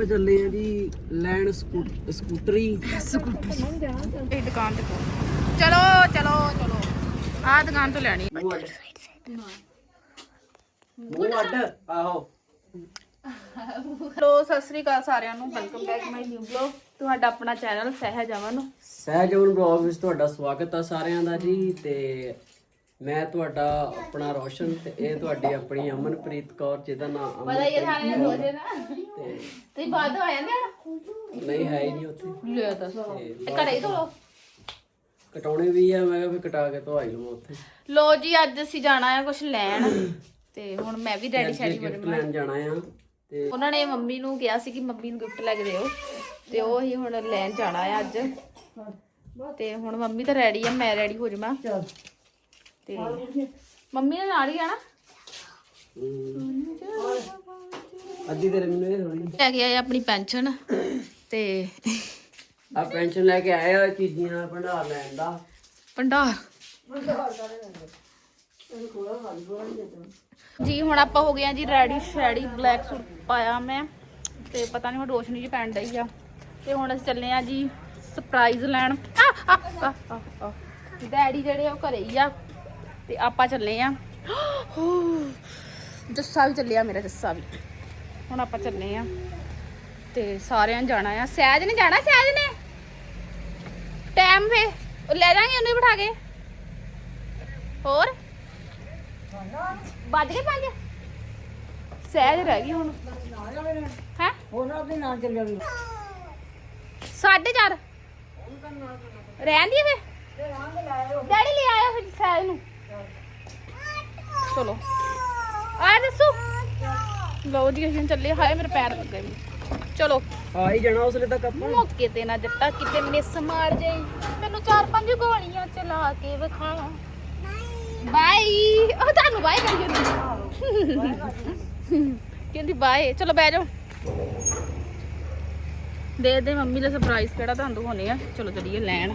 ਆਪਾਂ ਚੱਲੇ ਆ ਜੀ ਲੈਣ ਸਕੂ- ਸਕੂਟਰੀ। ਇਹ ਦੁਕਾਨ ਤੇ ਚਲੋ ਚਲੋ ਚਲੋ। ਆਹ ਦੁਕਾਨ ਤੋਂ ਲੈਣੀ। ਮੂੰਹ ਅੱਡ। ਆਹੋ। ਹੈਲੋ ਸਤਿ ਸ੍ਰੀ ਅਕਾਲ ਸਾਰਿਆਂ ਨੂੰ। Welcome back my new blog ਤੁਹਾਡਾ ਆਪਣਾ ਚੈਨਲ ਸਹਿਜ ਅਮਨ। ਸਹਿਜਵਨ ਬਲੌਗ ਵਿੱਚ ਤੁਹਾਡਾ ਸਵਾਗਤ ਆ ਸਾਰਿਆਂ ਦਾ ਜੀ ਤੇ ਮੈਂ ਤੁਹਾਡਾ ਆਪਣਾ ਰੋਸ਼ਨ ਤੇ ਇਹ ਤੁਹਾਡੀ ਆਪਣੀ ਅਮਨਪ੍ਰੀਤ ਕੌਰ ਜਿਹਦਾ ਨਾਮ ਪਤਾ ਹੀ ਥਾਣੇ ਹੋ ਜੇ ਨਾ। ਤੇ ਤੇ ਬਾਅਦ ਆਇਆ ਨਾ? ਨਹੀਂ ਹੈ ਹੀ ਨਹੀਂ ਉੱਥੇ। ਲੈ ਦੱਸ। ਇਹ ਘਰੇ ਹੀ ਧੋ ਕਟਾਉਣੇ ਵੀ ਆ ਮੈਂ ਕਿਹਾ ਵੀ ਕਟਾ ਕੇ ਧਵਾਈ ਲਵਾਂ ਉੱਥੇ। ਲੋ ਜੀ ਅੱਜ ਅਸੀਂ ਜਾਣਾ ਹੈ ਕੁਝ ਲੈਣ। ਤੇ ਹੁਣ ਮੈਂ ਵੀ ਰੈਡੀ ਸ਼ੈਡੀ ਹੋ ਗਿਫਟ ਲੈਣ ਜਾਣਾ ਆ ਤੇ ਉਹਨਾਂ ਨੇ ਮੰਮੀ ਨੂੰ ਕਿਹਾ ਸੀ ਕਿ ਮੰਮੀ ਨੂੰ ਗਿਫਟ ਲੈ ਕੇ ਦਿਓ। ਤੇ ਉਹ ਹੀ ਹੁਣ ਲੈਣ ਜਾਣਾ ਹੈ ਅੱਜ। ਤੇ ਹੁਣ ਮੰਮੀ ਤਾਂ ਰੈਡੀ ਆ ਮੈਂ ਰੈਡੀ ਹੋ ਜਾਵਾਂ। ਤੇ ਮੰਮੀ ਨੇ ਨਾਲ ਹੀ ਆਣਾ ਅੱਧੀ ਤੇਰੇ ਮੈਨੂੰ ਇਹ ਥੋੜੀ ਲੈ ਕੇ ਆਏ ਆਪਣੀ ਪੈਨਸ਼ਨ ਤੇ ਆ ਪੈਨਸ਼ਨ ਲੈ ਕੇ ਆਏ ਆ ਚੀਜ਼ੀਆਂ ਭੰਡਾਰ ਲੈਣ ਦਾ। ਭੰਡਾਰ? ਜੀ ਹੁਣ ਆਪਾਂ ਹੋ ਗਏ ਆ ਜੀ ਰੈਡੀ ਸ਼ੈਡੀ ਬਲੈਕ ਸੂਟ ਪਾਇਆ ਮੈਂ। ਤੇ ਪਤਾ ਨਹੀਂ ਹੁਣ ਰੋਸ਼ਨੀ ਜੀ ਪੈਣ ਡਈ ਆ। ਤੇ ਹੁਣ ਅਸੀਂ ਚੱਲੇ ਆ ਜੀ ਸਰਪ੍ਰਾਈਜ਼ ਲੈਣ। ਆ, ਆ, ਆ, ਆ। ਡੈਡੀ ਜਿਹੜੇ ਆ ਉਹ ਘਰੇ ਹੀ ਆ। ਤੇ ਆਪਾਂ ਚੱਲੇ ਆ। ਜੱਸਾ ਵੀ ਚੱਲਿਆ, ਮੇਰਾ ਜੱਸਾ ਵੀ। ਹੁਣ ਆਪਾਂ ਚੱਲੇ ਆ ਤੇ ਸਾਰਿਆਂ ਨੇ ਜਾਣਾ ਆ। ਸਹਿਜ ਨੇ ਜਾਣਾ, ਸਹਿਜ ਨੇ? ਟਾਈਮ ਫੇ ਲੈ ਜਾਾਂਗੇ ਉਹਨੂੰ ਬਿਠਾ ਕੇ। ਹੋਰ? ਵੱਜ ਗਏ ਪੰਜ? ਸਹਿਜ ਰਹਿ ਗਈ ਹੁਣ। ਹੈ? ਉਹਨਾਂ ਦੇ ਨਾਲ ਚੱਲਿਆ ਵੀ ਸਾਢੇ ਚਾਰ। ਰਹਿਣ ਦੀ ਫੇ? ਡੈਡੀ ਲੈ ਆਇਆ ਫਿਰ ਸਹਿਜ ਨੂੰ। ਚਲੋ ਆ ਦੱਸੋ। ਲਓ ਜੀ ਅਸੀਂ ਚੱਲੇ ਹਾਏ ਮੇਰੇ ਪੈਰ ਲੱਗੇ ਵੀ। ਚਲੋ। ਆ ਹੀ ਜਾਣਾ ਉਸਲੇ ਤੱਕ ਆਪਾਂ। ਮੌਕੇ ਤੇ ਨਾ ਜੱਟਾ ਕਿਤੇ ਮੈਨੇ ਸਮਾਰ ਜਾਈ ਮੈਨੂੰ ਚਾਰ ਪੰਜ ਗੋਲੀਆਂ ਚਲਾ ਕੇ ਵਿਖਾ ਬਾਈ। ਉਹ ਤੁਹਾਨੂੰ ਬਾਈ ਕਰੀ ਜਾਂਦੀ ਕਹਿੰਦੀ ਬਾਏ ਚਲੋ ਬਹਿ ਜਾਓ। ਦੇ ਦੇ ਮੰਮੀ ਦਾ ਸਰਪ੍ਰਾਈਜ਼ ਕਿਹੜਾ ਤੁਹਾਨੂੰ ਦਿਖਾਉਣੇ ਆ। ਚਲੋ ਚਲੀਏ ਲੈਣ।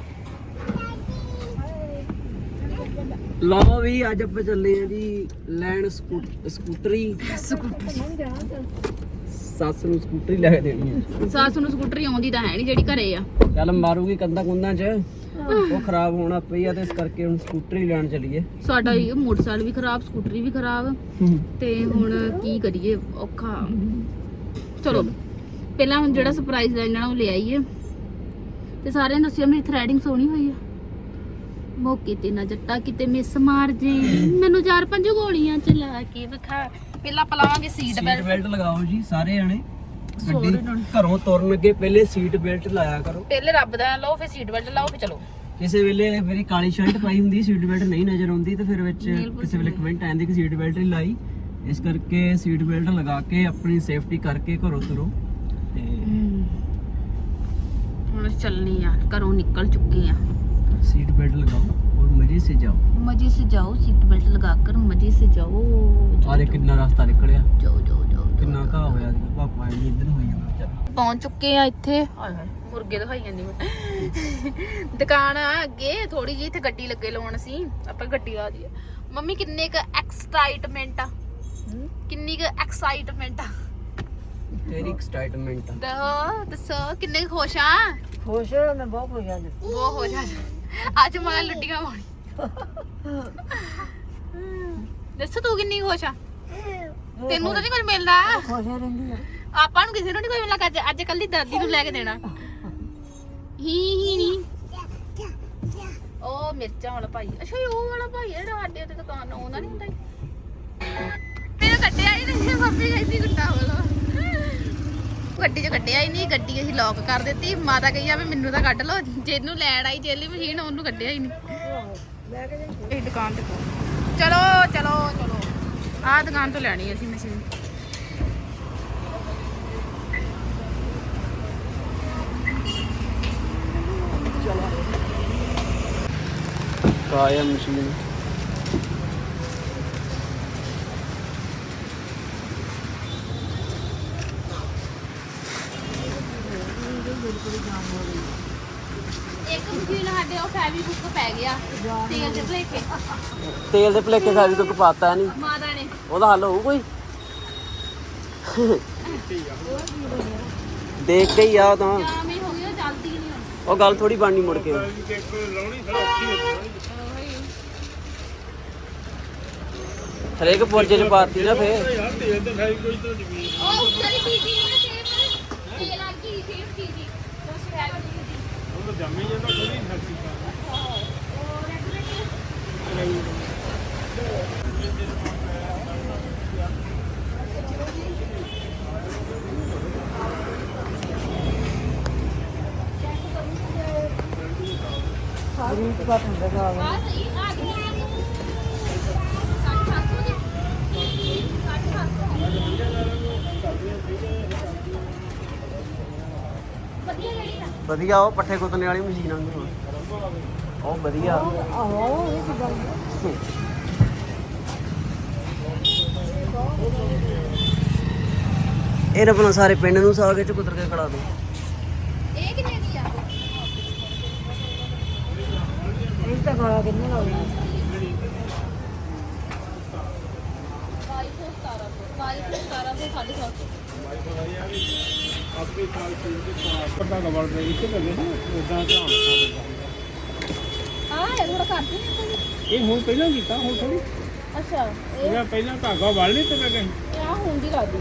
ਲਓ ਵੀ ਅੱਜ ਆਪਾਂ ਚੱਲੇ ਆ ਜੀ ਲੈਣ ਸਕੂ- ਸਕੂਟਰੀ। ਸੱਸ ਨੂੰ ਸਕੂਟਰੀ ਲੈ ਕੇ ਦੇਣੀ ਆ ਸਾਸ ਨੂੰ ਸਕੂਟਰੀ ਆਉਂਦੀ ਤਾਂ ਹੈ ਨਹੀਂ ਜਿਹੜੀ ਘਰੇ ਆ। ਚੱਲ ਮਾਰੂਗੀ ਕੰਦਾ ਕੁੰਦਾਂ 'ਚ। ਉਹ ਖਰਾਬ ਹੋਣਾ ਪਈ ਆ ਤੇ ਇਸ ਕਰਕੇ ਹੁਣ ਸਕੂਟਰੀ ਲੈਣ ਚੱਲੀਏ। ਸਾਡਾ ਇਹ ਮੋਟਰਸਾਈਕਲ ਵੀ ਖਰਾਬ ਸਕੂਟਰੀ ਵੀ ਖਰਾਬ। ਤੇ ਹੁਣ ਕੀ ਕਰੀਏ ਔਖਾ। ਚਲੋ ਪਹਿਲਾਂ ਹੁਣ ਜਿਹੜਾ ਸਰਪ੍ਰਾਈਜ਼ ਲੈਣਾ ਉਹ ਲੈ ਆਈਏ। ਤੇ ਸਾਰਿਆਂ ਨੇ ਦੱਸਿਆ ਮੇਰੀ ਥ੍ਰੈਡਿੰਗ ਸੋਹਣੀ ਹੋਈ ਆ। ਮੌਕੇ ਤੇ ਨਾ ਜੱਟਾ ਕਿਤੇ ਮਿਸ ਮਾਰ ਜੇ। ਮੈਨੂੰ ਚਾਰ ਪੰਜ ਗੋਲੀਆਂ ਚਲਾ ਕੇ ਵਿਖਾ। ਪਹਿਲਾਂ ਪਲਾਵਾਂਗੇ ਸੀਟ ਸੀਟ ਬੈਲਟ ਬੈਲਟ ਲਗਾਓ ਜੀ ਸਾਰੇ ਜਣੇ। ਗੱਡੀ। ਘਰੋਂ ਤੁਰਨ ਅੱਗੇ ਪਹਿਲੇ ਸੀਟ ਬੈਲਟ ਲਾਇਆ ਕਰੋ। ਪਹਿਲੇ ਰੱਬ ਦਾ ਲਓ ਫਿਰ ਸੀਟ ਬੈਲਟ ਲਾਓ ਫਿਰ ਚਲੋ। ਕਿਸੇ ਵੇਲੇ ਮੇਰੀ ਕਾਲੀ ਸ਼ਰਟ ਪਾਈ ਹੁੰਦੀ ਸੀਟ ਬੈਲਟ ਨਹੀਂ ਨਜ਼ਰ ਆਉਂਦੀ ਤੇ ਫਿਰ ਵਿੱਚ ਕਿਸੇ ਵੇਲੇ ਕਮੈਂਟ ਆਉਂਦੇ ਕਿ ਸੀਟ ਬੈਲਟ ਨਹੀਂ ਲਾਈ। ਇਸ ਕਰਕੇ ਸੀਟ ਬੈਲਟ ਲਗਾ ਕੇ ਆਪਣੀ ਸੇਫਟੀ ਕਰਕੇ ਘਰੋਂ ਤੁਰੋ। ਤੇ ਹੁਣ ਚੱਲਨੀ ਆ ਘਰੋਂ ਨਿਕਲ ਚੁੱਕੇ ਆ। सीट बेल्ट लगाओ और मजे से जाओ मजे से जाओ सीट बेल्ट लगाकर मजे से जाओ अरे कितना रास्ता निकलिया ਜਾਓ ਜਾਓ ਜਾਓ कितना का होया पापा जी इधर होई जाना चल ਪਹੁੰਚ ਚੁੱਕੇ ਆ ਇੱਥੇ ਮੁਰਗੇ ਦਿਖਾਈ ਜਾਂਦੀ ਮੈਂ ਦੁਕਾਨ ਆ ਅੱਗੇ ਥੋੜੀ ਜਿਹੀ ਇੱਥੇ ਗੱਡੀ ਲੱਗੇ ਲਾਉਣ ਸੀ ਆਪਾਂ ਗੱਡੀ ਲਾ ਦਈਏ ਮੰਮੀ ਕਿੰਨੇ ਕ ਐਕਸਾਈਟਮੈਂਟ ਆ ਕਿੰਨੀ ਕ ਐਕਸਾਈਟਮੈਂਟ ਆ तेरी एक्साइटमेंट ਦੱਸੋ ਦੱਸੋ ਕਿੰਨੇ ਕੁ ਖੁਸ਼ ਆ ਖੁਸ਼ ਹੋਇਆ ਮੈਂ ਬਹੁਤ ਖੁਸ਼ ਹਾਂ ਅੱਜ। ਉਹ ਖੁਸ਼ ਆ ਅੱਜ ਮੈਂ ਲੁੱਡੀਆਂ ਪਾਉਣੀ। ਦੱਸੋ ਤੂੰ ਕਿੰਨੀ ਖੁਸ਼ ਆ? ਤੈਨੂੰ ਤਾਂ ਨਹੀਂ ਕੁਝ ਮਿਲਦਾ। ਖੁਸ਼ ਰਹਿੰਦੀ ਆ ਆਪਾਂ ਨੂੰ ਕਿਸੇ ਨੂੰ ਨਹੀਂ ਕੋਈ ਮਿਲਣਾ ਅੱਜ ਅੱਜ ਕੱਲ ਦੀ ਦਾਦੀ ਨੂੰ ਲੈ ਕੇ ਦੇਣਾ। ਹੀ ਹੀ ਨਹੀਂ ਉਹ ਮਿਰਚਾਂ ਵਾਲਾ ਭਾਈ। ਅੱਛਾ ਉਹ ਵਾਲਾ ਭਾਈ ਜਿਹੜਾ ਸਾਡੇ ਉੱਤੇ ਦੁਕਾਨ ਨੂੰ ਆਉਂਦਾ ਨਹੀਂ ਹੁੰਦਾ ਮੈਨੂੰ ਕੱਢਿਆ ਹੀ ਨਹੀਂ ਮੰਮੀ ਕਹਿੰਦੀ ਗੁੱਡਾ ਵਾਲਾ। ਗੱਡੀ 'ਚ ਕੱਢਿਆ ਹੀ ਨਹੀਂ ਗੱਡੀ ਅਸੀਂ ਲੌਕ ਕਰ ਦਿੱਤੀ। ਮਾਤਾ ਕਹੀ ਆਵੇ ਮੈਨੂੰ ਤਾਂ ਕੱਢ ਲਓ ਜਿਹਨੂੰ ਲੈਣ ਆਈ ਜੇਲੀ ਮਸ਼ੀਨ ਉਹਨੂੰ ਕੱਢਿਆ ਹੀ ਨਹੀਂ। ਇਹ ਦੁਕਾਨ ਤੇ ਚਲੋ ਚਲੋ ਚਲੋ। ਆਹ ਦੁਕਾਨ ਤੋਂ ਲੈਣੀ ਅਸੀਂ ਮਸ਼ੀਨ। ਕਾਇਆ ਮਸ਼ੀਨ? ਤੇਲ ਦੇ ਭਲੇਖੇ। ਤੇਲ ਦੇ ਭਲੇਖੇ ਸਾਰੀ ਤੋਂ ਕਪਾਤਾ ਨਹੀਂ। ਉਹਦਾ ਹੱਲ ਹੋਊ ਕੋਈ? ਦੇਖ ਕੇ ਹੀ ਆ ਉਹ ਤਾਂ। ਉਹ ਗੱਲ ਥੋੜੀ ਬਣਨੀ ਮੁੜ ਕੇ। ਹਰੇਕ ਪੁਰਜੇ ਚ ਪਾਤੀ ਨਾ ਫੇਰ। ਉਹ ਉੱਤਰ ਹੀ ਕੀਤੀ ਇਹਨੇ ਦਾ ਹੁੰਦਾ ਗਾ ਆ ਸਹੀ ਆ ਗਈ ਆ ਗਈ 700 ਦੀ 700 ਵਧੀਆ ਉਹ ਪੱਠੇ ਕੁੱਤਨੇ ਵਾਲੀ ਮਸ਼ੀਨ ਆਉਂਦੀ ਹੁਣ ਉਹ ਵਧੀਆ। ਆਹੋ ਇਹ ਗੱਲ ਇਹ ਰਬਨਾ ਸਾਰੇ ਪਿੰਡ ਨੂੰ ਸਾਗ ਚ ਕੁੱਤਰ ਕੇ ਖੜਾ ਦੋ। ਇਹ ਕਿੰਨੇ ਦੀ ਆ ਇਹ ਤਾਂ ਖਾਣਾ ਕਿੰਨੇ ਲਾਉਣਾ 2217 2217 ਦੇ 750 ਪਤਾ ਕਵਰ ਦੇ ਇੱਕ ਲੱਗੇ ਨਾ ਉਦਾਂ ਧਿਆਨ ਆ ਇਹ ਥੋੜਾ ਘੱਟ ਨਹੀਂ ਇਹ ਹੁਣ ਪਹਿਲਾਂ ਕੀਤਾ ਹੁਣ ਥੋੜੀ ਅੱਛਾ ਇਹ ਪਹਿਲਾਂ ਧਾਗਾ ਵੜ ਨਹੀਂ ਤੇ ਮੈਂ ਕਹੀਂ ਇਹ ਆ ਹੁੰਦੀ ਲੱਗਦੀ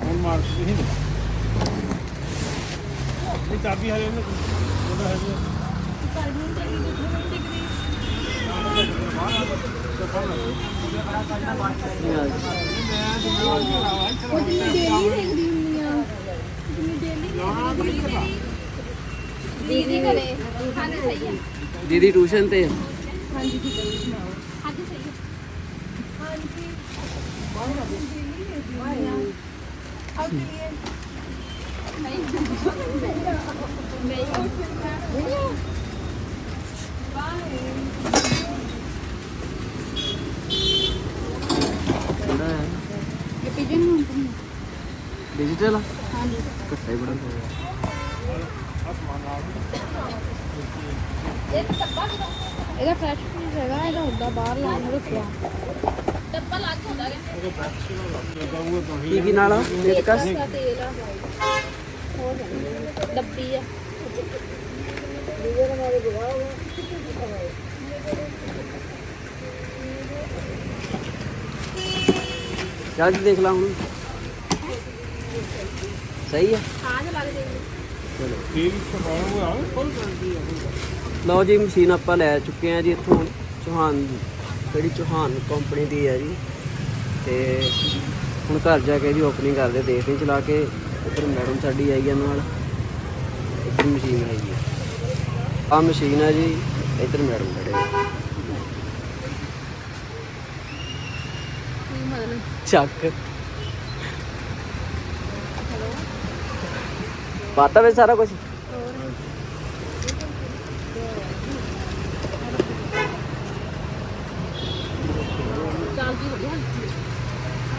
ਹੁਣ ਮਾਰ ਕੇ ਨਹੀਂ ਦਿੱਤਾ ਇਹ ਚਾਬੀ ਹਲੇ ਉਹਨੇ ਉਹਦਾ ਹੈ ਉਹ ਜਿੰਨੀ ਡੇਲੀ ਦੇਖਦੀ ਹੁੰਦੀ ਆ ਜਿੰਨੀ ਡੇਲੀ ਦੀਦੀ ਕਰੇ ਹਾਂਜੀ ਸਹੀ ਆ ਦੀਦੀ ਟਿਊਸ਼ਨ ਤੇ ਹਾਂਜੀ ਸਹੀ ਹੈ ਕਿਹੜਾ ਹੈ ਇਹ ਪੀਜਨ ਨੂੰ ਡਿਜੀਟਲ ਹਾਂਜੀ ਘੱਟਾ ਹੀ ਬੜਾ ਹੋਇਆ ਇਹ ਡੱਬਾ ਇਹਦਾ ਫਰੈਸ਼ ਪੀਸ ਹੈਗਾ ਇਹਦਾ ਹੁੰਦਾ ਬਾਹਰ ਲਾਉਣ ਨੂੰ ਰੱਖਿਆ ਡੱਬਾ ਲੱਗ ਹੁੰਦਾ ਹੈ ਕੀ ਕੀ ਨਾਲ ਨਿਤਕਸ ਦਾ ਤੇਲ ਆ ਹੋਰ ਜਾਣੀ। ਡੱਬੀ ਆ ਚੱਲ ਜੀ ਦੇਖ ਲਾ ਹੁਣ। ਸਹੀ ਹੈ ਖਾਜ ਲੱਗ ਜਾਏਗੀ ਸਵਾਲ ਹੋਇਆ ਫੁੱਲ ਕਰਦੀ ਹੈ ਲਓ ਜੀ, ਮਸ਼ੀਨ ਆਪਾਂ ਲੈ ਚੁੱਕੇ ਆ ਜੀ ਇੱਥੋਂ ਚੌਹਾਨ ਜਿਹੜੀ ਚੌਹਾਨ ਕੰਪਨੀ ਦੀ ਹੈ ਜੀ। ਤੇ ਹੁਣ ਘਰ ਜਾ ਕੇ ਜੀ ਓਪਨਿੰਗ ਕਰਦੇ, ਦੇਖਦੇ, ਚਲਾ ਕੇ ਇੱਧਰ ਮੈਡਮ ਸਾਡੀ ਆਈ ਆ ਨਾਲ। ਇੱਧਰ ਮਸ਼ੀਨ ਆਈ ਹੈ ਆ ਮਸ਼ੀਨ ਹੈ ਜੀ, ਇੱਧਰ ਮੈਡਮ ਖੜੇ ਆ। ਕੀ ਮਤਲਬ ਚੱਕ। ਪਤਾ ਵੇ ਸਾਰਾ ਕੁਝ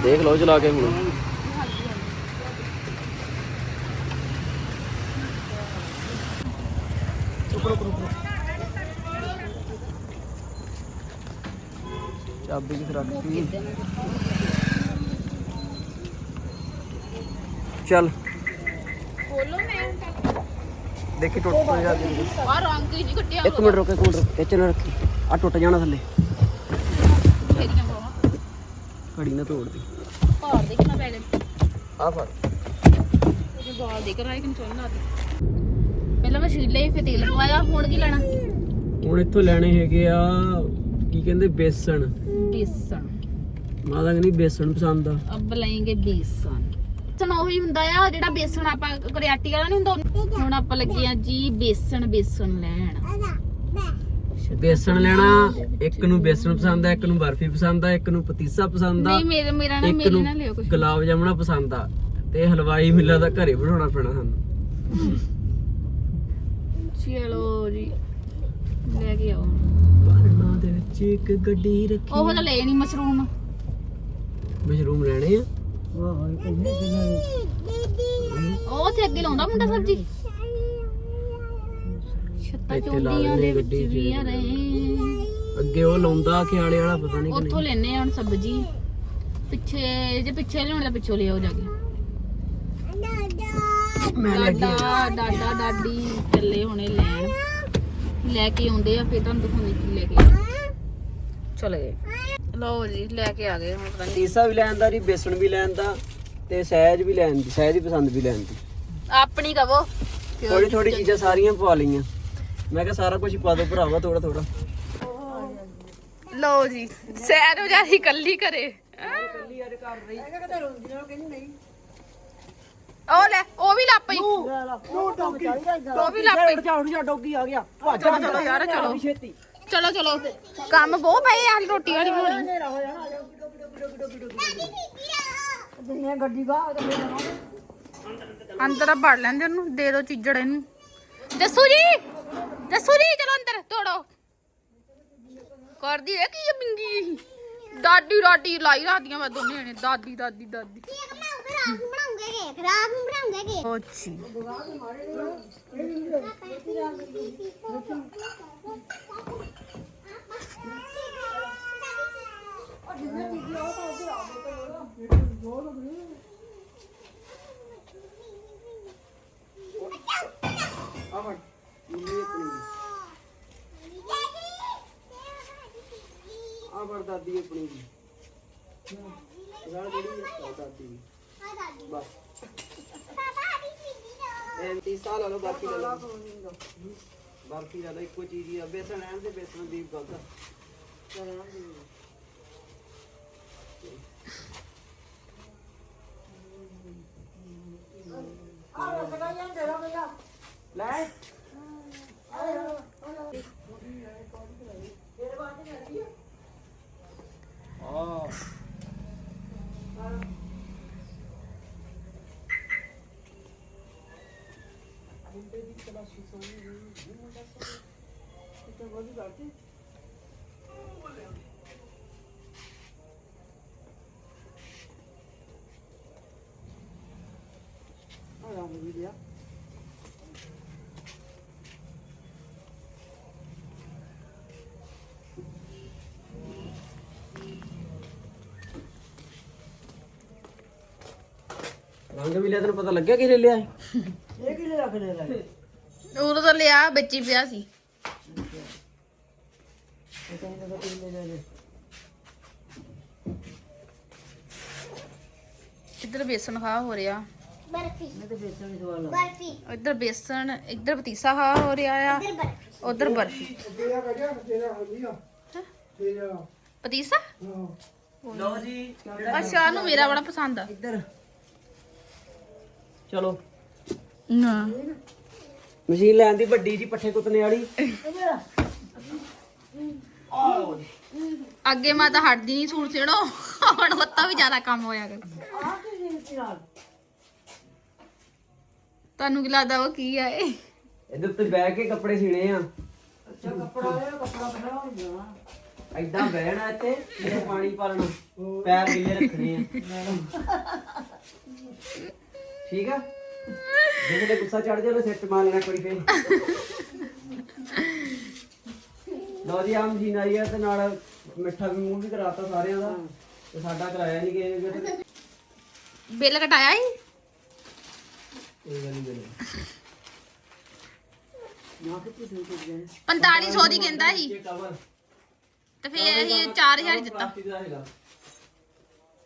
ਦੇਖ ਲਓ ਚਲਾ ਕੇ ਹੁਣ। ਚਾਬੀ ਕਿਥੇ ਰੱਖਤੀ ਚੱਲ। ਬੋਲੋ ਮੈਂ। ਦੇਖੀ ਟੁੱਟ ਟੁੱਟ ਜਾਂਦੀ ਆ ਰੰਗ ਹੀ ਨਹੀਂ ਕੱਟਿਆ ਇੱਕ ਮਿੰਟ ਰੁਕ ਇੱਕ ਮਿੰਟ ਰੁਕ। ਰੱਖੀ। ਆ ਟੁੱਟ ਜਾਣਾ ਥੱਲੇ। ਘੜੀ ਨਾ ਤੋੜ ਦੀ। ਭਾਰ ਦੇ ਕਿੰਨਾ ਪੈ ਗਿਆ ਆ ਫੜ। ਉਹਦੇ ਵਾਲ ਦੇ ਕਰਾਏ ਕਿ ਚੋਣ ਲਾ ਦੇ ਪਹਿਲਾਂ ਮੈਂ ਛੀਲੇ ਫਿਰ ਤੇਲ ਪਵਾਇਆ ਹੁਣ ਕੀ ਲੈਣਾ? ਹੁਣ ਇੱਥੋਂ ਲੈਣੇ ਹੈਗੇ ਆ ਕੀ ਕਹਿੰਦੇ ਬੇਸਣ। ਬੇਸਣ। ਮਾਤਾ ਕਹਿੰਦੀ ਬੇਸਣ ਪਸੰਦ ਆ। ਅਬ ਲੈਂਗੇ ਬੇਸਣ। ਬੇਸਣ ਉਹੀ ਹੁੰਦਾ ਆ ਜਿਹੜਾ ਬੇਸਣ ਆਪਾਂ ਕਰਿਆਟੀ ਵਾਲਾ ਨਹੀਂ ਹੁੰਦਾ ਹੁਣ ਆਪਾਂ ਲੱਗੇ ਆ ਜੀ ਬੇਸਣ ਬੇਸਣ ਲੈਣ। ਬੇਸਣ ਲੈਣਾ ਇੱਕ ਨੂੰ ਬੇਸਣ ਪਸੰਦ ਆ ਇੱਕ ਨੂੰ ਬਰਫੀ ਪਸੰਦ ਆ ਇੱਕ ਨੂੰ ਪਤੀਸਾ ਪਸੰਦ ਆ ਨਹੀਂ ਮੇਰੇ ਮੇਰਾ ਨਾ ਇੱਕ ਮੇਰੇ ਨੂੰ ਨਾਲ ਲਿਓ ਕੁਝ ਗੁਲਾਬ ਜਾਮਣਾ ਪਸੰਦ ਆ। ਤੇ ਹਲਵਾਈ ਮਿੱਲਾ ਦਾ ਘਰੇ ਬਣਾਉਣਾ ਪੈਣਾ ਸਾਨੂੰ। ਚਲੋ ਜੀ ਲੈ ਕੇ ਆਓ। ਪਰਨਾ ਦੇ ਵਿੱਚ ਇੱਕ ਗੱਡੀ ਰੱਖੀ। ਉਹ ਤਾਂ ਲੈ ਨਹੀਂ ਮਸ਼ਰੂਮ। ਮਸ਼ਰੂਮ ਲੈਣੇ ਆ। ਵਾਹ ਹੋਈ ਕਿੰਨੇ ਕਿੰਨੇ ਉਹ ਉੱਥੇ ਅੱਗੇ ਲਾਉਂਦਾ ਮੁੰਡਾ ਸਬਜੀ। ਛੱਤਾਂ ਇੱਥੇ ਲਾ ਚੋਂਦੀਆਂ ਦੇ ਦੇਣੀ ਵਿੱਚ ਗੱਡੀ 'ਚ। ਵੀ ਆ ਰਹੇ। ਅੱਗੇ ਉਹ ਲਾਉਂਦਾ ਖਿਆਲੇ ਵਾਲਾ ਪਤਾ ਨਹੀਂ ਕਿ ਉੱਥੋਂ ਨਹੀਂ ਲੈਨੇ ਆ ਹੁਣ ਸਬਜੀ। ਪਿੱਛੇ ਜੇ ਪਿੱਛੇ ਲਿਆਉਣ ਦਾ ਪਿੱਛੋਂ ਲਿਆਓ ਜਾ ਕੇ। ਡਾਡਾ ਡਾਡੀ ਚੱਲੇ ਹੁਣੇ ਲੈਣ। ਲੈ ਕੇ ਆਉਂਦੇ ਆ ਫੇਰ ਤੁਹਾਨੂੰ ਦਿਖਾਉਂਦੇ ਕੀ ਲੈ ਕੇ ਆ ਚਲੇ ਗਏ। ਲਓ ਜੀ ਲੈ ਕੇ ਆ ਗਏ ਹੁਣ ਪਤਾ ਨੀ ਤੀਸਾ ਵੀ ਲੈਣ ਦਾ ਜੀ ਬੇਸਣ ਵੀ ਲੈਣ ਦਾ ਤੇ ਸਹਿਜ ਵੀ ਲੈਣ ਦੀ ਸਹਿਜ ਦੀ ਪਸੰਦ ਵੀ ਲੈਣ ਦੀ। ਆਪਣੀ ਕਵੋ। ਥੋੜੀ ਥੋੜੀ ਚੀਜ਼ਾਂ ਸਾਰੀਆਂ ਪਵਾ ਲਈਆਂ। ਮੈਂ ਕਿਹਾ ਸਾਰਾ ਕੁਝ ਪਾ ਦੋ ਭਰਾਵਾ ਥੋੜਾ ਥੋੜਾ ਲਓ ਜੀ ਸੈਰ ਵਿਚਾਰੀ ਕੱਲੀ ਕਰੇ ਕੱਲੀ ਯਾਰ ਕਰ ਰਹੀ ਉਹ ਲੈ ਉਹ ਵੀ ਲੱਪਈ ਉਹ ਚਾਹੀਦਾ ਉਹ ਵੀ ਲੱਪਈ ਝਾੜੂ ਜਾ ਡੋਗੀ ਆ ਗਿਆ। ਚਲੋ ਚਲੋ ਯਾਰ ਚਲੋ। ਛੇਤੀ। ਚਲੋ ਚਲੋ। ਕੰਮ ਬਹੁਤ ਪਏ ਆ ਰੋਟੀ ਵਾਲੀ ਬਣਾਉਣੀ। ਜਾਣਾ ਜਿੰਨੇ ਗੱਡੀ ਬਾਹਰ ਤੇ ਅੰਦਰ ਆ ਵੜ ਲੈਂਦੇ ਉਹਨੂੰ ਦੇ ਦੋ ਚੀਜੜ ਇਹਨੂੰ। ਜੱਸੂ ਜੀ ਜੱਸੂ ਜੀ ਚਲੋ ਅੰਦਰ ਤੋੜੋ ਕਰਦੀ ਹੈ ਕੀ ਇਹ ਬਿੰਗੀ ਦਾਦੀ ਦਾਦੀ ਲਾਈ ਰਾਦੀਆਂ ਮੈਂ ਦੋਨੇ ਨੇ ਦਾਦੀ ਦਾਦੀ ਦਾਦੀ। ਅੱਛੀ ਆ ਫੜ ਆਪਣੀ ਆ ਫੜ ਦਾਦੀ ਆਪਣੀ ਦੀ। ਗੱਲ ਜਿਹੜੀ ਦਾਦੀ ਦੀ। ਬਸ। ਇਹ ਤੀਸਾ ਲਾ ਲਓ ਬਾਕੀ ਲਾ ਲਓ ਬਾਕੀ ਲਾ ਲਓ ਇੱਕੋ ਚੀਜ਼ ਹੀ ਆ। ਬੇਸਣ ਐਨ ਤੇ ਬੇਸਣ ਦੀ ਗੱਲ ਲੈ। ਰੰਗ ਵੀ ਲਿਆ ਤੈਨੂੰ ਪਤਾ ਲੱਗਿਆ ਕਿ ਲਿਆ ਹੈ ਇਹ ਕਿਲੇ ਰੱਖ ਲੈ ਲੈ। ਉਦੋਂ ਤਾਂ ਲਿਆ ਬੱਚੀ ਪਿਆ ਸੀ। ਇਹ ਕਹਿੰਦਾ ਤਾਂ ਕਿਲੇ ਲੈ ਲੈ ਇੱਧਰ ਬੇਸਣ ਖਾ ਹੋ ਰਿਹਾ। ਮੈਂ ਤੇ ਬੇਸਣ ਹੀ ਸਵਾਲ ਲਾ ਇੱਧਰ ਬੇਸਣ ਇੱਧਰ ਪਤੀਸਾ ਖਾ ਹੋ ਰਿਹਾ ਆ। ਉਧਰ ਬਰਫੀ। ਤੇਰਾ ਕਰਿਆ ਤੇਰਾ ਹਲੀਆ ਤੇਰਾ। ਪਤੀਸਾ? ਹਾਂ। ਲਓ ਜੀ। ਅੱਛਾ ਨੂੰ ਮੇਰਾ ਬੜਾ ਪਸੰਦ ਆ। ਇੱਧਰ। ਚਲੋ। ਨਾ। ਮਸ਼ੀਨ ਲੈਣ ਦੀ ਵੱਡੀ ਜੀ ਪੱਠੇ ਕੁੱਤਨੇ ਵਾਲੀ। ਅੱਗੇ ਮੈਂ ਤਾਂ ਹਟਦੀ ਨਹੀਂ ਸੂਟ ਛੇੜੋ ਹੁਣ ਵੱਤਾ ਵੀ ਜ਼ਿਆਦਾ ਕੰਮ ਹੋਇਆ ਕਰ ਤੁਹਾਨੂੰ ਕੀ ਲੱਗਦਾ ਉਹ ਕੀ ਆ ਇਹ? ਇੱਧਰ ਤੇ ਬਹਿ ਕੇ ਕੱਪੜੇ ਸੀਣੇ ਆ। ਅੱਛਾ ਕੱਪੜਾ ਇਹ ਕੱਪੜਾ ਬਣਾ ਹੋ ਜਾਣਾ ਐਦਾਂ ਬਹਿਣਾ ਇੱਥੇ ਤੇ ਪਾਣੀ ਪਾਲਣਾ। ਪੈਰ ਗਿੱਲੇ ਰੱਖਣੇ ਆ। ਠੀਕ ਆ? ਜਿਹੜੇ ਗੁੱਸਾ ਚੜ ਜਾਵੇ ਸਿਰ ਤੇ ਮਾਰ ਲੈਣਾ ਕੋਈ ਫੇਰ। ਲਓ ਜੀ ਆ ਮਸ਼ੀਨ ਆਈ ਆ ਤੇ ਨਾਲ ਮਿੱਠਾ ਵੀ ਮੂੰਹ ਵੀ ਕਰਾਤਾ ਸਾਰਿਆਂ ਦਾ। ਤੇ ਸਾਡਾ ਕਰਾਇਆ ਨਹੀਂ ਗਏ ਇਹ ਬਿੱਲ ਕਟਾਇਆ ਹੀ ਗੱਲ ਨਹੀਂ ਗੱਲ ਨਾ ਦੇ ਗਏ। 4500 ਦੀ ਕਹਿੰਦਾ ਸੀ। ਇਹ ਕਵਰ ਤੇ ਫੇਰ ਅਸੀਂ 4000 ਹੀ ਦਿੱਤਾ। ਪਲਾਸਟਿਕ ਦਾ ਹੈਗਾ।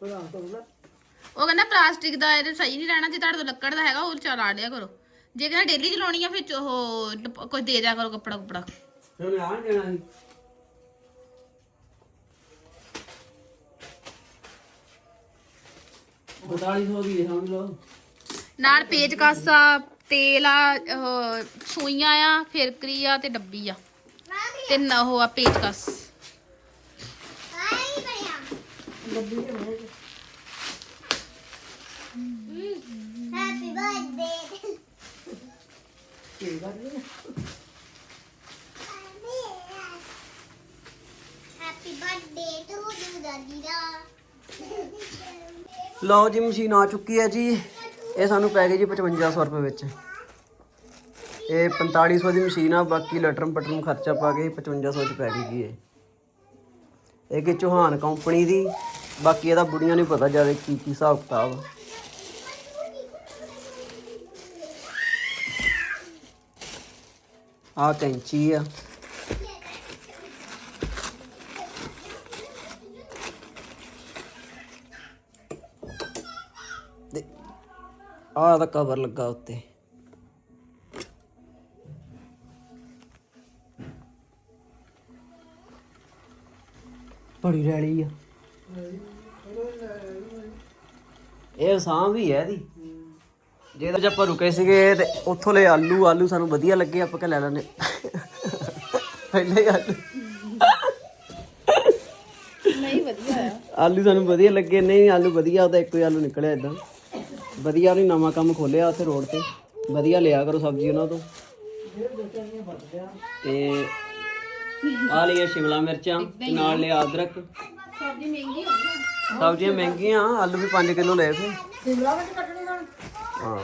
ਭਲਾ ਤੋਂ ਲੈ ਉਹ ਕਹਿੰਦਾ ਪਲਾਸਟਿਕ ਦਾ ਇਹ ਸਹੀ ਨਹੀਂ ਰਹਿਣਾ ਜੇ ਤੁਹਾਡੇ ਤੋਂ ਲੱਕੜ ਦਾ ਹੈਗਾ ਉਹ ਚਲਾ ਲਿਆ ਕਰੋ। ਜੇ ਕਹਿੰਦਾ ਡੇਲੀ ਚਲਾਉਣੀ ਆ ਫਿਰ ਉਹ ਡਪ- ਕੋਈ ਦੇ ਦਿਆ ਕਰੋ ਕੱਪੜਾ ਕੁਪੜਾ। ਫਿਰ ਉਹਨੇ ਆਣ ਦੇਣਾ ਸੀ। ਬਤਾਲੀ ਸੌ ਦੀ ਹੈ, ਸਮਝ ਲਓ। ਨਾਲ ਪੇਜ ਕਾਸਾ ਤੇਲ ਆ ਉਹ ਸੂਈਆਂ ਆ ਫਿਰਕਰੀ ਆ ਤੇ ਡੱਬੀ ਆ। ਤੇ ਨਾ ਉਹ ਆ ਪੇਜ ਕਾਸ। ਗੱਡੀ ਦੇ ਕੀ ਗੱਲ. ਲਓ ਜੀ ਮਸ਼ੀਨ ਆ ਚੁੱਕੀ ਹੈ ਜੀ। ਇਹ ਸਾਨੂੰ ਪੈ ਗਈ ਜੀ 5500 ਰੁਪਏ ਵਿੱਚ। ਇਹ 4500 ਦੀ ਮਸ਼ੀਨ ਆ ਬਾਕੀ ਲਟਰਮ ਪਟਰਮ ਖਰਚਾ ਪਾ ਕੇ 5500 ਚ ਪੈ ਗਈ ਜੀ ਇਹ। ਇਹ ਕਿ ਚੌਹਾਨ ਕੰਪਨੀ ਦੀ ਬਾਕੀ ਇਹਦਾ ਬੁੜੀਆਂ ਨੂੰ ਪਤਾ ਜ਼ਿਆਦਾ ਕੀ ਕੀ ਹਿਸਾਬ ਕਿਤਾਬ ਆ ਕੈਂਚੀ ਆ ਦੇ ਆ ਦਾ ਕਵਰ ਲੱਗਾ ਉੱਤੇ। ਬੜੀ ਰੈਲੀ ਆ। ਇਹ ਸਾਂ ਵੀ ਹੈ ਇਹਦੀ। ਜਿਹਦੇ ਚ ਆਪਾਂ ਰੁਕੇ ਸੀਗੇ ਤੇ ਉੱਥੋਂ ਲੈ ਆਲੂ ਆਲੂ ਸਾਨੂੰ ਵਧੀਆ ਲੱਗੇ ਆਪਾਂ ਕਿ ਲੈ ਲੈਣੇ ਪਹਿਲੇ ਹੀ ਆਲੂ। ਨਹੀਂ ਵਧੀਆ ਆ। ਆਲੂ ਸਾਨੂੰ ਵਧੀਆ ਲੱਗੇ ਨਹੀਂ ਆਲੂ ਵਧੀਆ ਉਹਦਾ ਇੱਕੋ ਹੀ ਆਲੂ ਨਿਕਲਿਆ ਇਦਾਂ। ਵਧੀਆ ਉਹਨੇ ਨਵਾਂ ਕੰਮ ਖੋਲਿਆ ਉੱਥੇ ਰੋਡ ਤੇ। ਵਧੀਆ ਲਿਆ ਕਰੋ ਸਬਜ਼ੀ ਉਹਨਾਂ ਤੋਂ। ਤੇ ਆ ਲਈਆਂ ਸ਼ਿਮਲਾ ਮਿਰਚਾਂ ਤੇ ਨਾਲ ਲਿਆ ਅਦਰਕ। ਸਬਜ਼ੀ ਮਹਿੰਗੀ ਹੋ ਗਈ ਸਬਜ਼ੀਆਂ ਮਹਿੰਗੀਆਂ ਆਲੂ ਵੀ 5 ਕਿਲੋ ਲਏ ਫੇ ਸ਼ਿਮਲਾ ਵਿੱਚ ਕੱਟਣੀ ਹਾਂ।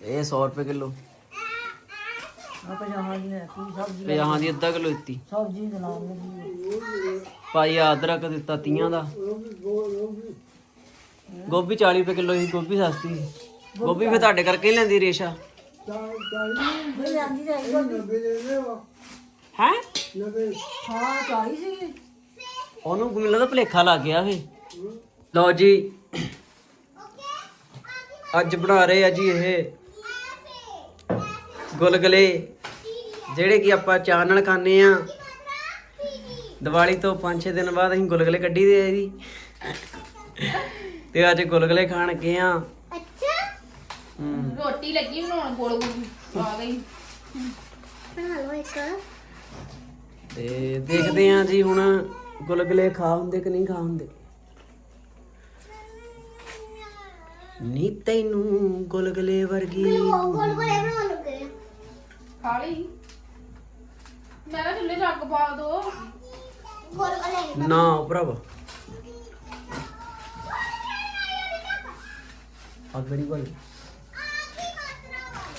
ਇਹ 100 ਰੁਪਏ ਕਿਲੋ। ਆਪਾਂ ਜਹਾਂ ਦੀ ਨੇ ਕੀ ਸਬਜ਼ੀ ਤੇ ਆਹਾਂ ਦੀ ਅੱਧਾ ਕਿਲੋ ਦਿੱਤੀ। ਸਬਜ਼ੀ ਦੇ ਨਾਮ ਲੱਗੀ ਭਾਈ ਦਿੱਤਾ 30 ਦਾ। ਗੋਭੀ 40 ਰੁਪਏ ਕਿਲੋ ਸੀ ਗੋਭੀ ਸਸਤੀ ਸੀ। ਗੋਭੀ ਫੇ ਤੁਹਾਡੇ ਕਰਕੇ ਹੀ ਲੈਂਦੀ ਰੇਸ਼ਾ। ਬਈ ਆਂਦੀ ਤੇ ਹੈ? ਹਾਂ ਚਾਹੀ ਸੀ ਉਹਨੂੰ ਮੈਨੂੰ ਲੱਗਦਾ ਭਲੇਖਾ ਲੱਗ ਗਿਆ ਫੇ ਲਓ ਜੀ। ਅੱਜ ਬਣਾ ਰਹੇ ਆ ਜੀ ਇਹ ਗੁਲਗਲੇ ਜਿਹੜੇ ਕਿ ਆਪਾਂ ਚਾਹ ਨਾਲ ਖਾਂਦੇ ਆ। ਦੀਵਾਲੀ ਤੋਂ 5-6 ਦਿਨ ਬਾਅਦ ਅਸੀਂ ਗੁਲਗਲੇ ਕੱਢੀ ਦੇ ਆ ਜੀ। ਤੇ ਅੱਜ ਗੁਲਗਲੇ ਖਾਣ ਗਏ ਆ। ਅੱਛਾ। ਰੋਟੀ ਲੱਗੀ ਬਣਾਉਣ ਕੋਲ ਆ ਗਈ। ਬਣਾ ਲਓ ਇੱਕ। ਤੇ ਦੇਖਦੇ ਆ ਜੀ ਹੁਣ ਗੁਲਗਲੇ ਖਾ ਹੁੰਦੇ ਕਿ ਨਹੀਂ ਖਾ ਹੁੰਦੇ। ਨੀ ਤੈਨੂੰ ਗੁਲਗਲੇ ਵਰਗੀ ਗੋਲ ਲੱਗੇ। ਖਾ ਲਈ ਮੈਂ ਤਾਂ ਚੁੱਲ੍ਹੇ 'ਚ ਅੱਗ ਪਾ ਦੋ। ਗੋਲ ਗੋਲੇ ਨਾ ਭਰਾਵਾ। ਅਗੜੀ ਬੋਲ।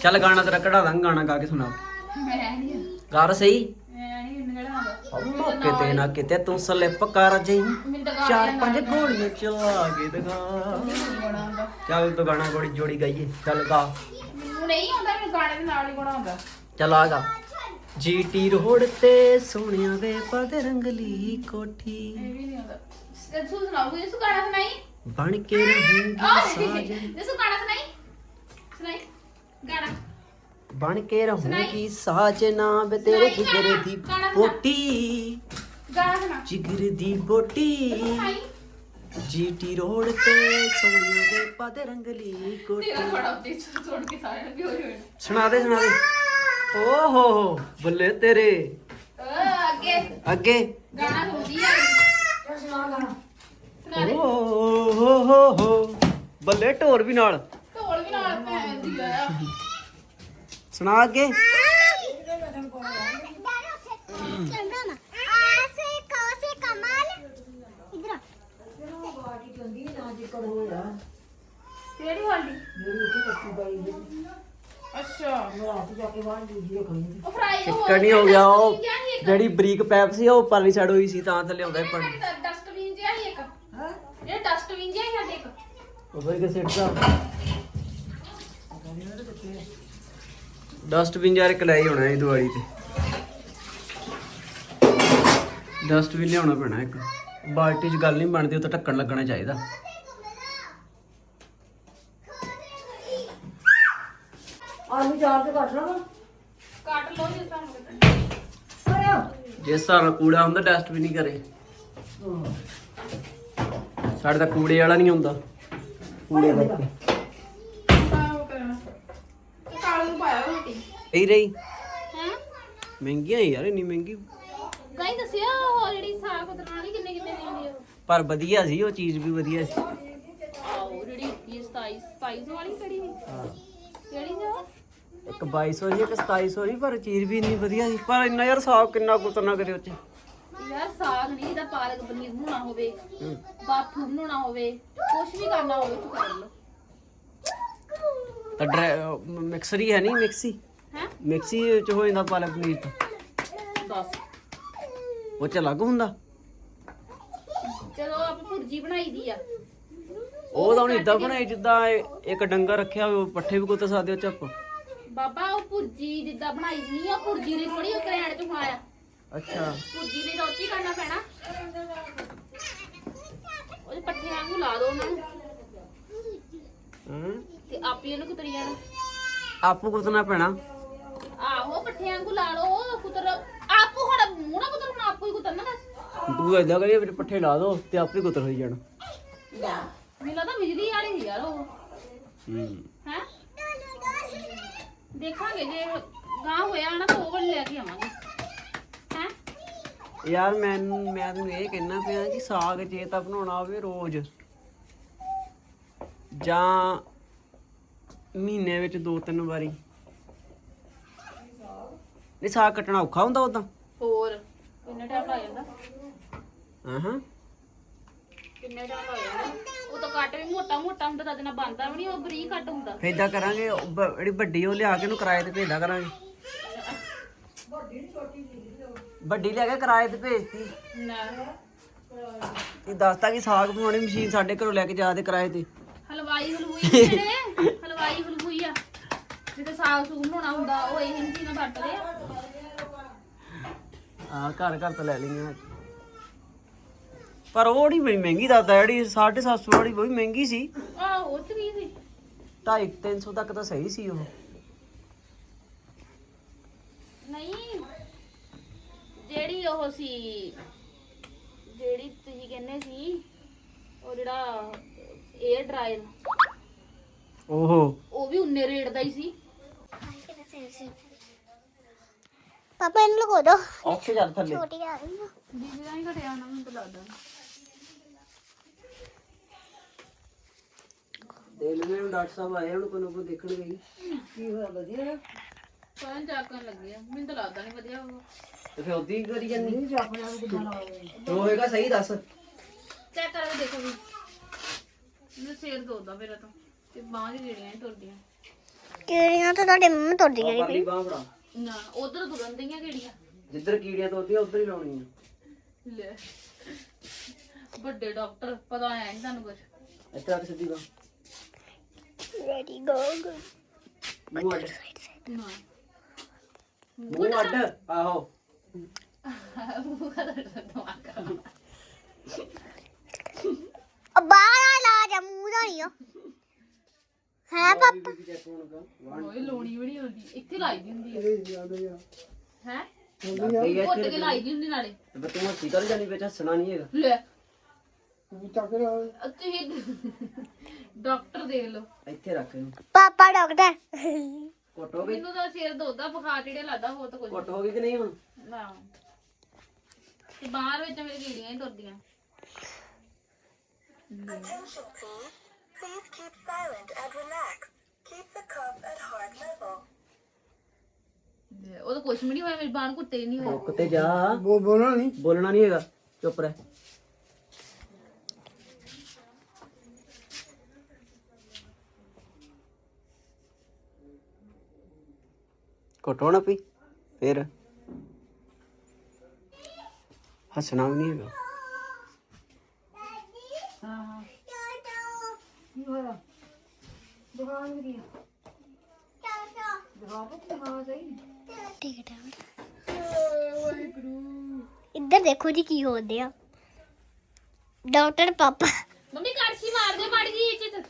ਚੱਲ ਗਾਣਾ ਤੇਰਾ ਕਢਾ ਦਾਂ ਗਾਣਾ ਗਾ ਕੇ ਸੁਣਾ ਮੈਂ ਨਹੀਂ ਗਾ ਸਹੀ ਮੈਂ ਨਹੀਂ ਮੈਨੂੰ ਕਿਹੜਾ ਮੌਕੇ ਤੇ ਨਾ ਕਿਤੇ ਤੂੰ ਸਲਿੱਪ ਕਰ ਜਾਈ। ਚਾਰ ਪੰਜ ਗੋਲੀਆਂ ਚਲਾ ਕੇ ਦਿਖਾ। ਚੱਲ ਤੂੰ ਗਾਣਾ ਗੋੜੀ ਜੋੜੀ ਗਾਈਏ ਚੱਲ ਗਾ। ਮੈਨੂੰ ਨਹੀਂ ਆਉਂਦਾ ਮੈਨੂੰ ਗਾਣੇ ਦੇ ਨਾਲ ਹੀ ਗਾਣਾ ਆਉਂਦਾ। ਚੱਲ ਆ ਗਾ। ਜੀਟੀ ਰੋਡ ਤੇ ਸੋਹਣਿਆ ਵੇ ਪਗ ਰੰਗਲੀ ਕੋਠੀ। ਇਹ ਵੀ ਨਹੀਂ ਆਉਂਦਾ। ਤੂੰ ਸੁਣਾਓ ਇਸ ਗਾਣਾ ਸੁਣਾਈ? ਬਣ ਕੇ ਰਹੂੰਗੀ ਸਾਜਨ। ਜਿਸ ਗਾਣਾ ਸੁਣਾਈ? ਸੁਣਾਈ? ਗਾਣਾ। ਬਣ ਕੇ ਰਹੂੰਗੀ ਸਾਜਨਾ ਵੇ ਤੇਰੇ ਜਿਗਰ ਦੀ ਬੋਟੀ। ਗਾਣਾ ਸੁਣਾ। ਜਿਗਰ ਦੀ ਬੋਟੀ। ਜੀਟੀ ਰੋਡ ਤੇ ਸੋਹਣਿਆ ਵੇ ਪਗ ਰੰਗਲੀ ਕੋਠੀ ਤੇਰਾ ਬੜਾ ਉੱਤੇ ਛੋੜ ਕੇ ਸਾਰਿਆਂ ਨੂੰ ਵੀ ਹੋਈ ਹੋਈ ਸੁਣਾ ਦੇ ਸੁਣਾ ਦੇ। ਓ ਹੋ ਹੋ ਬੱਲੇ ਤੇਰੇ। ਅੱਗੇ। ਅੱਗੇ। ਗਾਣਾ ਸੁਣਦੀ ਆ। ਸੁਣਾ ਗਾਣਾ। ਸੁਣਾ ਦੇ। ਓ ਹੋ ਹੋ ਹੋ। ਬੱਲੇ ਢੋਲ ਵੀ ਨਾਲ। ਢੋਲ ਵੀ ਨਾਲ ਪੈਂਦੀ ਆ। ਸੁਣਾ ਅੱਗੇ। ਕਿਹੜੀ ਅੱਛਾ। ਉਹ ਫਰਾਈ ਚਿੱਕੜ ਨਹੀਂ ਹੋ ਗਿਆ ਉਹ। ਜਿਹੜੀ ਬਰੀਕ ਪੈਪ ਸੀ ਉਹ ਪਰਲੀ ਸਾਈਡ ਹੋਈ ਸੀ ਤਾਂ ਥੱਲੇ ਆਉਂਦਾ ਪਾਣੀ। ਡਸਟਬਿਨ ਜਿਹਾ ਹੀ ਇੱਕ। ਹਾਂ? ਇਹ ਡਸਟਬਿਨ ਜਿਹਾ ਹੀ ਸਾਡੇ ਇੱਕ। ਉਹ ਫਿਰ ਕੇ ਸਿੱਟਦਾ? ਡਸਟਬਿਨ ਯਾਰ ਇੱਕ ਲੈ ਹੀ ਹੋਣਾ ਇਹ ਦਿਵਾਲੀ ਤੇ। ਡਸਟਬਿਨ ਲਿਆਉਣਾ ਪੈਣਾ ਇੱਕ। ਬਾਲਟੀ 'ਚ ਗੱਲ ਨਹੀਂ ਬਣਦੀ ਉਹ ਤਾਂ ਢੱਕਣ ਲੱਗਣਾ ਚਾਹੀਦਾ। ਆਲੂ ਚਾਰ ਤੇ ਕੱਟ ਲਵਾਂ। ਕੱਟ ਲਓ ਕੱਟਣਾ ਹਿਸਾਬ ਨਾਲ ਕੂੜਾ ਹੁੰਦਾ ਡਸਟਬਿਨ ਹੀ ਕਰੇ। ਸਾਡੇ ਤਾਂ ਕੂੜੇ ਵਾਲਾ ਨਹੀਂ ਹੁੰਦਾ। ਕੂੜੇ ਦਾ ਤਾਂ ਉਹ ਕਰਨਾ ਇਹ ਕਾਲੇ ਨੂੰ ਪਾਇਆ ਰੋਟੀ ਇਹ ਰਹੀ? ਹੈ? ਮਹਿੰਗੀਆਂ ਯਾਰ ਇੰਨੀ ਮਹਿੰਗੀ। ਗਾਈ ਦੱਸਿਆ ਉਹ ਜਿਹੜੀ ਸਾਗ ਉਤਰਨ ਵਾਲੀ ਕਿੰਨੇ ਕਿੰਨੇ ਦੀ ਆ ਪਰ ਵਧੀਆ ਸੀ ਉਹ ਚੀਜ਼ ਵੀ ਵਧੀਆ ਸੀ। ਆਓ ਜਿਹੜੀ 21 27 27 ਵਾਲੀ ਕਿਹੜੀ ਸੀ? ਹਾਂ। ਕਿਹੜੀ ਸੀ ਉਹ? ਇੱਕ 2200 ਦੀ ਇੱਕ 2700 ਦੀ ਪਰ ਚੀਜ਼ ਵੀ ਇੰਨੀ ਵਧੀਆ ਸੀ। ਪਰ ਇੰਨਾ ਯਾਰ ਸਾਗ ਕਿੰਨਾ ਕੁਤਰਨਾ ਕਰੇ ਉੱਚ। ਯਾਰ ਸਾਗ ਨਹੀਂ ਇਹਦਾ ਪਾਲਕ ਪਨੀਰ ਬਣਾਉਣਾ ਹੋਵੇ ਬਾਥੂ ਬਣਾਉਣਾ ਹੋਵੇ ਕੁਝ ਵੀ ਕਰਨਾ ਹੋਵੇ ਤੂੰ ਕਰ ਲਓ। ਤਾਂ ਮਿਕਸਰ ਹੀ ਹੈ ਨਹੀਂ ਮਿਕਸੀ? ਹੈ? ਮਿਕਸੀ ਚ ਹੋ ਜਾਂਦਾ ਪਾਲਕ ਪਨੀਰ ਤਾਂ। ਦੱਸ। ਉਹ ਚ ਅਲੱਗ ਹੁੰਦਾ? ਚਲੋ ਆਪਾਂ ਭੁਰਜੀ ਬਣਾਈ ਦੀ ਆ। ਉਹ ਤਾਂ ਹੁਣ ਇਦਾਂ ਬਣਾਈ ਜਿੱਦਾਂ ਇਹ- ਇੱਕ ਡੰਗਰ ਰੱਖਿਆ ਹੋਵੇ ਉਹ ਪੱਠੇ ਵੀ ਕੁੱਟ ਸਕਦੇ ਹੋ ਚੱਪ। ਬਾਬਾ ਉਹ ਭੁਰਜੀ ਜਿੱਦਾਂ ਬਣਾਈ ਨਹੀਂ ਉਹ ਭੁਰਜੀ ਨੇ ਥੋੜੀ ਉਹ ਕਰੈਣ ਚ ਪਾਇਆ ਅੱਛਾ। ਭੁਰਜੀ ਨੇ ਤਾਂ ਉੱਚੀ ਕਰਨਾ ਪੈਣਾ। ਉਹਦੇ ਪੱਠੇ ਵਾਂਗੂ ਲਾ ਦੋ ਉਹਨਾਂ ਨੂੰ। ਹਾਂ। ਤੇ ਆਪੀ ਇਹਨੂੰ ਕੁਤਰੀ ਜਾਣਾ ਆਪੂ ਕੁੱਟਣਾ ਪੈਣਾ। ਆਹੋ ਪੱਠੇ ਵਾਂਗੂ ਲਾ ਲਓ ਕੁਤਰ। ਆਪੂ ਹੁਣ ਮੂੰਹ ਨਾ ਕੁਤਰ ਹੁਣ ਆਪੂ ਹੀ ਕੁਤਰਨਾ ਦੱਸ। ਤੂੰ ਏਦਾਂ ਕਰੀ ਵਿੱਚ ਪੱਠੇ ਲਾ ਦੋ ਤੇ ਆਪੇ ਕੁੱਤਰ ਹੋਈ ਜਾਣਾ। ਮੈਨੂੰ ਲੱਗਦਾ ਬਿਜਲੀ ਵਾਲੀ ਸੀ ਯਾਰ ਉਹ। ਹੂੰ। ਹੈ? ਦੇਖਾਂਗੇ ਜੇ ਗਾਂ ਹੋਇਆ ਨਾ ਤਾਂ ਉਹ ਵਾਲੀ ਲੈ ਕੇ ਆਵਾਂਗੇ। ਹੈ? ਯਾਰ ਮੈਂ ਮੈਂ ਤੈਨੂੰ ਇਹ ਕਹਿਣਾ ਪਿਆ ਕਿ ਸਾਗ ਜੇ ਤਾਂ ਬਣਾਉਣਾ ਹੋਵੇ ਰੋਜ਼ ਜਾਂ ਮਹੀਨੇ ਵਿੱਚ ਦੋ ਤਿੰਨ ਵਾਰੀ। ਨਹੀਂ ਸਾਗ ਕੱਟਣਾ ਔਖਾ ਹੁੰਦਾ ਉਦਾਂ ਹੋਰ ਕਿੰਨਾ ਟਾਈਮ ਲੱਗ ਜਾਂਦਾ? ਹਾਂ ਹਾਂ ਕਿੰਨਾ ਟਾਈਮ ਲੱਗ ਜਾਂਦਾ? ਉਹ ਤਾਂ ਕੱਟ ਵੀ ਮੋਟਾ ਮੋਟਾ ਹੁੰਦਾ ਤਾਂ ਨਾਲ ਬੰਦਾ ਵੀ ਨਹੀਂ ਉਹ ਬਰੀਕ ਕੱਟ ਹੁੰਦਾ। ਫੇਰ ਏਦਾਂ ਕਰਾਂਗੇ ਉਹ ਬ- ਜਿਹੜੀ ਵੱਡੀ ਉਹ ਲਿਆ ਕੇ ਉਹਨੂੰ ਕਿਰਾਏ ਤੇ ਭੇਜਦਾ ਕਰਾਂਗੇ। ਵੱਡੀ ਲਿਆ ਕੇ ਕਿਰਾਏ ਤੇ ਭੇਜਤੀ। ਨਾ। ਇਹ ਦੱਸਤਾ ਕਿ ਸਾਗ ਬਣਾਉਣੀ ਮਸ਼ੀਨ ਸਾਡੇ ਘਰੋਂ ਲੈ ਕੇ ਜਾ ਦੇ ਕਿਰਾਏ ਤੇ। ਹਲਵਾਈ ਹਲਵੂਈ ਹਲਵਾਈ ਹਲਵੂਈ ਆ। ਜਿੱਥੇ ਸਾਗ ਸੁਗ ਬਣਾਉਣਾ ਹੁੰਦਾ ਉਹ ਇਹ ਹਿੰਦੀ ਨਾਲ ਵਰਤਦੇ ਆ। ਆ ਘਰ ਘਰ ਤੋਂ ਲੈ ਲਈਆਂ ਪਰ ਉਹ ਨਹੀਂ ਬੜੀ ਮਹਿੰਗੀ ਦੱਸਦਾ ਜਿਹੜੀ 750 ਵਾਲੀ ਉਹ ਵੀ ਮਹਿੰਗੀ ਸੀ। ਆਹ ਉਹ ਚ ਵੀ ਸੀ। 250 300 ਤੱਕ ਤਾਂ ਸਹੀ ਸੀ ਉਹ। ਨਹੀਂ ਜਿਹੜੀ ਉਹ ਸੀ ਜਿਹੜੀ ਤੁਸੀਂ ਕਹਿੰਦੇ ਸੀ ਉਹ ਜਿਹੜਾ 에ਅਰ ਡਰਾਇਰ ਓਹੋ। ਉਹ ਵੀ ਉਨੇ ਰੇਟ ਦਾ ਹੀ ਸੀ। ਪਾਪਾ ਇਹਨੂੰ ਲਗੋ ਦੋ। ਔਖੇ ਜਦ ਥੱਲੇ। ਛੋਟੀ ਆ ਗਈ ਆ। ਦੀਦੀ ਦਾ ਹੀ ਘਟਿਆ ਨਾ ਮੈਨੂੰ ਤਾਂ ਲੱਗਦਾ ਦੇ ਲਵੇ ਨੂੰ ਡਾਕਟਰ ਸਾਹਿਬ ਆਏ ਹੁਣ ਕੋਈ ਨਾ ਕੋਈ ਦੇਖਣ ਗਈ ਕੀ ਹੋਇਆ ਵਧੀਆ? ਕੋਈ ਚਾਕਣ ਲੱਗੇ ਆ ਮੈਨੂੰ ਤਾਂ ਲੱਗਦਾ ਨਹੀਂ ਵਧੀਆ ਹੋਊਗਾ। ਤੇ ਫਿਰ ਉਦੀ ਕਰੀ ਜਾਂਦੀ? ਨਹੀਂ ਆਪਣੇ ਆਪ ਕਿਦਾਂ ਜੋ ਹੋਏਗਾ ਸਹੀ ਦੱਸ। ਚੈੱਕ ਕਰਕੇ ਦੇਖੋ ਵੀ। ਮੈਨੂੰ ਸਿਰ ਦੋਦਾ ਮੇਰਾ ਤਾਂ ਤੇ ਬਾਹਾਂ ਦੀ ਜਿਹੜੀਆਂ ਤੁਰਦੀਆਂ। ਕਿਹੜੀਆਂ ਤਾਂ ਤੁਹਾਡੇ ਮੰਮਾ ਤੁਰਦੀ ਗਈ ਪਰਲੀ ਬਾਹ ਫੜਾ। ਨਾ ਉਧਰ ਤੁਰਨ ਦੀਆਂ ਕਿਹੜੀਆਂ ਜਿੱਧਰ ਕੀੜੀਆਂ ਤੋੜਦੀਆਂ ਉਧਰ ਹੀ ਲਾਉਣੀ ਆ ਲੈ ਵੱਡੇ ਡਾਕਟਰ ਪਤਾ ਆਇਆ ਨਹੀਂ ਤੁਹਾਨੂੰ ਕੁਝ ਇੱਥੇ ਰੱਖ ਸਿੱਧੀ ਬਾਹ। ਰੈਡੀ ਗੋ ਗੋ ਮੂੰਹ ਅੱਡ। ਨਾ। ਮੂੰਹ ਅੱਡ। ਆਹੋ। ਬਾਹਰ ਲਾ ਜਾ ਮੂੰਹ ਦਾ ਨਹੀਂ ਆ। ਹੈ ਪਾਪਾ? ਓਏ ਲੋਣੀ ਵੀ ਨਹੀਂ ਹੁੰਦੀ ਇੱਥੇ ਲਾਈ ਦੀ ਹੁੰਦੀ ਹੈ? ਹੈ ਗਈ ਹੈ ਘੁੱਟ ਕੇ ਲਾਈ ਦੀ ਹੁੰਦੀ ਨਾਲੇ। ਤੇ ਤੂੰ ਹੱਸੀ ਕਰ ਜਾਣੀ ਵਿੱਚ ਹੱਸਣਾ ਨਹੀਂ ਹੈਗਾ। ਲੈ। ਤੂੰ ਚੱਕ ਰਿਹਾ ਅ ਤੁਸੀਂ ਡਾਕਟਰ ਦੇਖ ਲਓ। ਇੱਥੇ ਰੱਖ ਇਹਨੂੰ। ਪਾਪਾ ਡਾਕਟਰ। ਘੁੱਟ ਹੋ ਗਈ? ਮੈਨੂੰ ਤਾਂ ਸਿਰ ਦੋਦਾ ਬੁਖਾਰ ਜਿਹੜੇ ਲੱਗਦਾ ਹੋਰ ਤਾਂ ਕੁਝ ਘੁੱਟ ਹੋ ਗਈ ਕਿ ਨਹੀਂ ਹੁਣ? ਨਾ। ਤੇ ਬਾਹਰ ਵਿੱਚ ਮੇਰੇ ਕੀੜੀਆਂ ਹੀ ਤੁਰਦੀਆਂ। Please. Keep silent and relax. Keep the cuff at heart level. ਲੈ, ਉਹ ਤਾਂ ਕੁਝ ਵੀ ਨਹੀਂ ਹੋਇਆ ਮੇਰੀ ਨੂੰ ਕੁੱਤੇ ਨਹੀਂ ਹੋਇਆ ਰੁਕ ਤੇ ਜਾ। ਬੋ ਬੋਲਣਾ ਨਹੀਂ ਬੋਲਣਾ ਨਹੀਂ ਹੈਗਾ। ਚੁੱਪ ਰਹਿ। ਘਟੋ ਨਾ ਪਈ ਫਿਰ। ਹੱਸਣਾ ਵੀ ਨਹੀਂ ਹੈਗਾ ਹਾਂ ਹਾਂ ਕੀ ਹੋਇਆ ਦੁਕਾਨ ਵੀ ਦੁਕਾਨ ਤੇ ਹਾਂ ਸਹੀ। ਠੀਕ ਹੈ ਇੱਧਰ ਦੇਖੋ ਜੀ ਕੀ ਹੋਉਂਦੇ ਆ। ਡਾਕਟਰ ਪਾਪਾ। ਮੰਮੀ ਕੜਛੀ ਮਾਰ ਦੇ ਮਾੜੀ ਜੀ ਇੱਜ਼ਤ।